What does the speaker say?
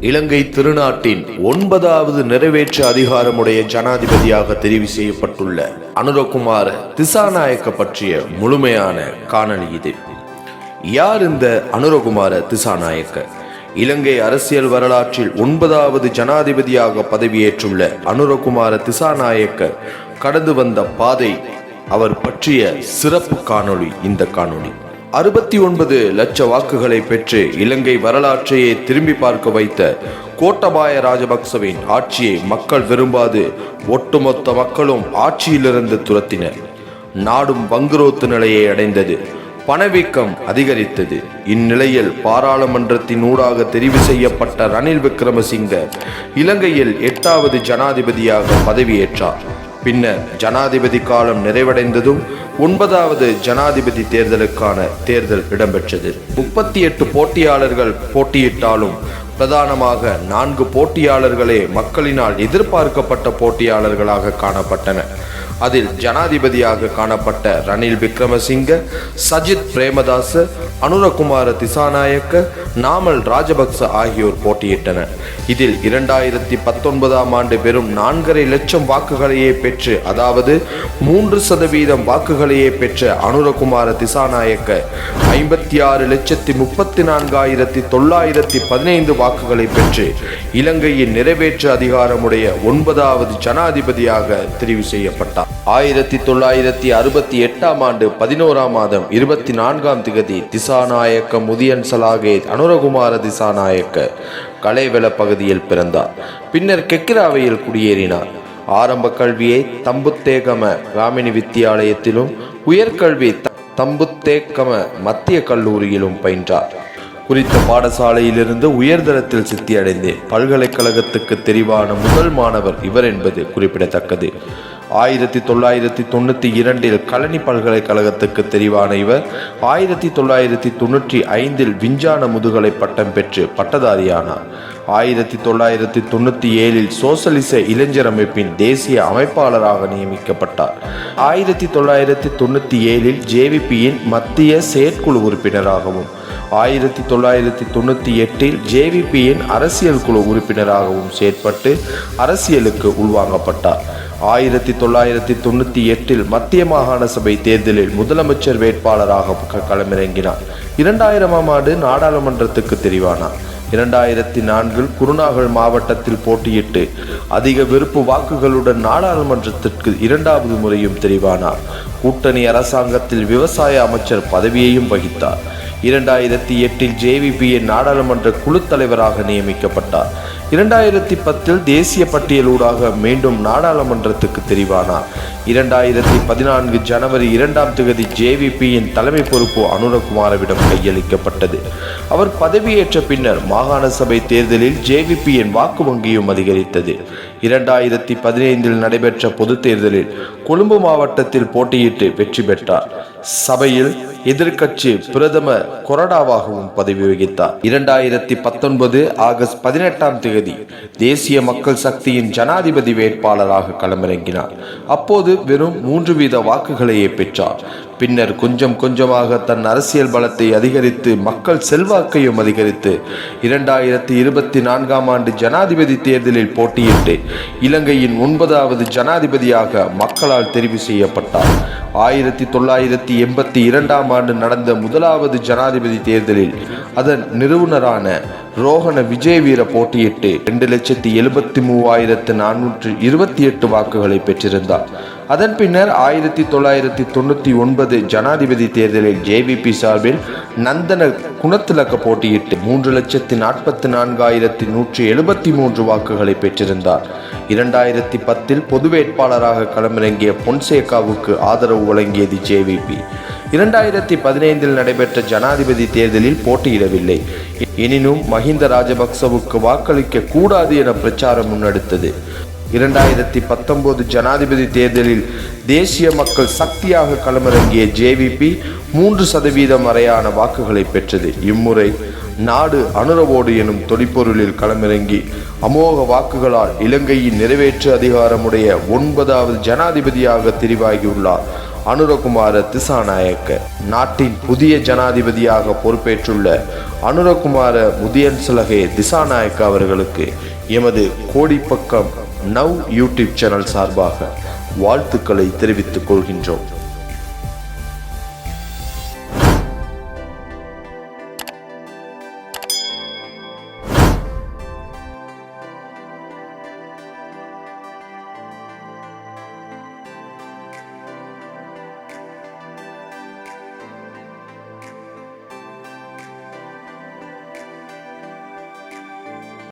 இலங்கை திருநாட்டின் ஒன்பதாவது நிறைவேற்று அதிகாரமுடைய ஜனாதிபதியாக தெரிவு செய்யப்பட்டுள்ள அனுரகுமார திசாநாயக்க பற்றிய முழுமையான காணொளி இது. யார் இந்த அனுரகுமார திசாநாயக்க? இலங்கை அரசியல் வரலாற்றில் ஒன்பதாவது ஜனாதிபதியாக பதவியேற்றுள்ள அனுரகுமார திசாநாயக்க கடந்து வந்த பாதை அவர் பற்றிய சிறப்பு காணொளி இந்த காணொளி. அறுபத்தி ஒன்பது லட்ச வாக்குகளை பெற்று இலங்கை வரலாற்றையே திரும்பி பார்க்க வைத்த கோட்டபாய ராஜபக்சவின் ஆட்சியை மக்கள் விரும்பாது ஒட்டுமொத்த மக்களும் ஆட்சியிலிருந்து துரத்தினர். நாடும் வங்குரோத்து நிலையை அடைந்தது. பணவீக்கம் அதிகரித்தது. இந்நிலையில் பாராளுமன்றத்தின் ஊடாக தெரிவு செய்யப்பட்ட ரணில் விக்ரமசிங்க இலங்கையில் எட்டாவது ஜனாதிபதியாக பதவியேற்றார். பின்னர் ஜனாதிபதி காலம் நிறைவடைந்ததும் ஒன்பதாவது ஜனாதிபதி தேர்தலுக்கான தேர்தல் இடம்பெற்றது. முப்பத்தி எட்டு போட்டியாளர்கள் போட்டியிட்டாலும் பிரதானமாக நான்கு போட்டியாளர்களே மக்களினால் எதிர்பார்க்கப்பட்ட போட்டியாளர்களாக காணப்பட்டன. அதில் ஜனாதிபதியாக காணப்பட்ட ரணில் விக்ரமசிங்க சஜித் பிரேமதாச அனுரகுமார திசாநாயக்க நாமல் ராஜபக்ச ஆகியோர் போட்டியிட்டனர். இதில் இரண்டாயிரத்தி பத்தொன்பதாம் ஆண்டு வெறும் நான்கரை லட்சம் வாக்குகளையே பெற்று அதாவது மூன்று சதவீதம் வாக்குகளையே பெற்ற அனுரகுமார திசாநாயக்க ஐம்பத்தி ஆறு லட்சத்தி முப்பத்தி நான்காயிரத்தி தொள்ளாயிரத்தி பதினைந்து வாக்குகளை பெற்று இலங்கையின் நிறைவேற்று அதிகாரமுடைய ஒன்பதாவது ஜனாதிபதியாக தெரிவு செய்யப்பட்டார். ஆயிரத்தி தொள்ளாயிரத்தி அறுபத்தி எட்டாம் ஆண்டு பதினோராம் மாதம் இருபத்தி நான்காம் திகதி திசாநாயக்க முதியன் சலாகே அனுரகுமார திசாநாயக்க கலைவெள பகுதியில் பிறந்தார். பின்னர் கெக்கிராவையில் குடியேறினார். ஆரம்ப கல்வியை தம்புத்தேகம ராமினி வித்தியாலயத்திலும் உயர்கல்வி தம்புத்தேக்கம மத்திய கல்லூரியிலும் பயின்றார். குறித்த பாடசாலையிலிருந்து உயர்தரத்தில் சித்தி பல்கலைக்கழகத்துக்கு தெரிவான முதல் மாணவர் இவர் என்பது குறிப்பிடத்தக்கது. ஆயிரத்தி தொள்ளாயிரத்தி தொண்ணூற்றி இரண்டில் கலனி பல்கலைக்கழகத்துக்கு தெரிவான இவர் ஆயிரத்தி தொள்ளாயிரத்தி தொண்ணூற்றி ஐந்தில் விஞ்ஞான முதுகலை பட்டம் பெற்று பட்டதாரியானார். ஆயிரத்தி தொள்ளாயிரத்தி தொண்ணூற்றி ஏழில் சோசலிச இளைஞர் அமைப்பின் தேசிய அமைப்பாளராக நியமிக்கப்பட்டார். ஆயிரத்தி தொள்ளாயிரத்தி தொண்ணூற்றி ஏழில் ஜேவிபியின் மத்திய செயற்குழு உறுப்பினராகவும் ஆயிரத்தி தொள்ளாயிரத்தி தொண்ணூற்றி எட்டில் ஜேவிபியின் அரசியல் குழு உறுப்பினராகவும் செயற்பட்டு அரசியலுக்கு உள்வாங்கப்பட்டார். ஆயிரத்தி தொள்ளாயிரத்தி தொண்ணூற்றி எட்டில் மத்திய மாகாண சபை தேர்தலில் முதலமைச்சர் வேட்பாளராக களமிறங்கினார். இரண்டாயிரமாம் ஆண்டு நாடாளுமன்றத்துக்கு தெரிவானார். இரண்டாயிரத்தி நான்கில் குருநாகல் மாவட்டத்தில் போட்டியிட்டு அதிக விருப்பு வாக்குகளுடன் நாடாளுமன்றத்திற்கு இரண்டாவது முறையும் தெரிவானார். கூட்டணி அரசாங்கத்தில் விவசாய அமைச்சர் பதவியையும் வகித்தார். இரண்டாயிரத்தி எட்டில் ஜேவிபியின் நாடாளுமன்ற குழு தலைவராக நியமிக்கப்பட்டார். இரண்டாயிரத்தி பத்தில் தேசிய பட்டியலூடாக மீண்டும் நாடாளுமன்றத்துக்கு தெரிவானார். இரண்டாயிரத்தி பதினான்கு ஜனவரி இரண்டாம் தேதி ஜேவிபியின் தலைமை பொறுப்பு அனுரகுமாரவிடம் கையளிக்கப்பட்டது. அவர் பதவியேற்ற பின்னர் மாகாண சபை தேர்தலில் ஜேவிபியின் வாக்கு வங்கியும் அதிகரித்தது. இரண்டாயிரத்தி பதினைந்தில் நடைபெற்ற பொதுத் தேர்தலில் கொழும்பு மாவட்டத்தில் போட்டியிட்டு வெற்றி பெற்றார். சபையில் எதிர்கட்சி பிரதம கொறடாவாகவும் பதவி வகித்தார். இரண்டாயிரத்தி பத்தொன்பது ஆகஸ்ட் பதினெட்டாம் தேதி தேசிய மக்கள் சக்தியின் ஜனாதிபதி வேட்பாளராக களமிறங்கினார். அப்போது வெறும் மூன்று வீத வாக்குகளையே பெற்றார். பின்னர் கொஞ்சம் கொஞ்சமாக தன் அரசியல் பலத்தை அதிகரித்து மக்கள் செல்வாக்கையும் அதிகரித்து இரண்டாயிரத்தி இருபத்தி நான்காம் ஆண்டு ஜனாதிபதி தேர்தலில் போட்டியிட்டு இலங்கையின் ஒன்பதாவது ஜனாதிபதியாக மக்களால் தெரிவு செய்யப்பட்டார். ஆயிரத்தி தொள்ளாயிரத்தி எண்பத்தி இரண்டாம் ஆண்டு நடந்த முதலாவது ஜனாதிபதி தேர்தலில் அதன் நிறுவனரான ரோஹண விஜயவீர போட்டியிட்டு ரெண்டு லட்சத்தி எழுபத்தி மூவாயிரத்து நானூற்று இருபத்தி எட்டு வாக்குகளை பெற்றிருந்தார். அதன் பின்னர் ஆயிரத்தி தொள்ளாயிரத்தி தொண்ணூற்றி ஒன்பது ஜனாதிபதி தேர்தலில் ஜேவிபி சார்பில் நந்தன குணத்திலக்க போட்டியிட்டு மூன்று லட்சத்தி நாற்பத்தி நான்காயிரத்தி நூற்றி எழுபத்தி மூன்று வாக்குகளை பெற்றிருந்தார். இரண்டாயிரத்தி பத்தில் பொது வேட்பாளராக களமிறங்கிய பொன்சேகாவுக்கு ஆதரவு வழங்கியது ஜேவிபி. இரண்டாயிரத்தி பதினைந்தில் நடைபெற்ற ஜனாதிபதி தேர்தலில் போட்டியிடவில்லை. எனினும் மஹிந்த ராஜபக்சவுக்கு வாக்களிக்க கூடாது என பிரச்சாரம் முன்னெடுத்தது. இரண்டாயிரத்தி பத்தொன்பது ஜனாதிபதி தேர்தலில் தேசிய மக்கள் சக்தியாக களமிறங்கிய ஜேவிபி மூன்று சதவீதம் வரையான வாக்குகளை பெற்றது. இம்முறை நாடு அனுரவோடு எனும் தொனிப்பொருளில் களமிறங்கி அமோக வாக்குகளால் இலங்கையின் நிறைவேற்று அதிகாரமுடைய ஒன்பதாவது ஜனாதிபதியாக தெரிவாகியுள்ளார். அனுரகுமார திசாநாயக்க. நாட்டின் புதிய ஜனாதிபதியாக பொறுப்பேற்றுள்ள அனுரகுமார முதியன்சலகே திசாநாயக்க அவர்களுக்கு எமது கோடிப்பக்கம் நவ் யூடியூப் சேனல் சார்பாக வாழ்த்துக்களை தெரிவித்துக் கொள்கின்றோம்.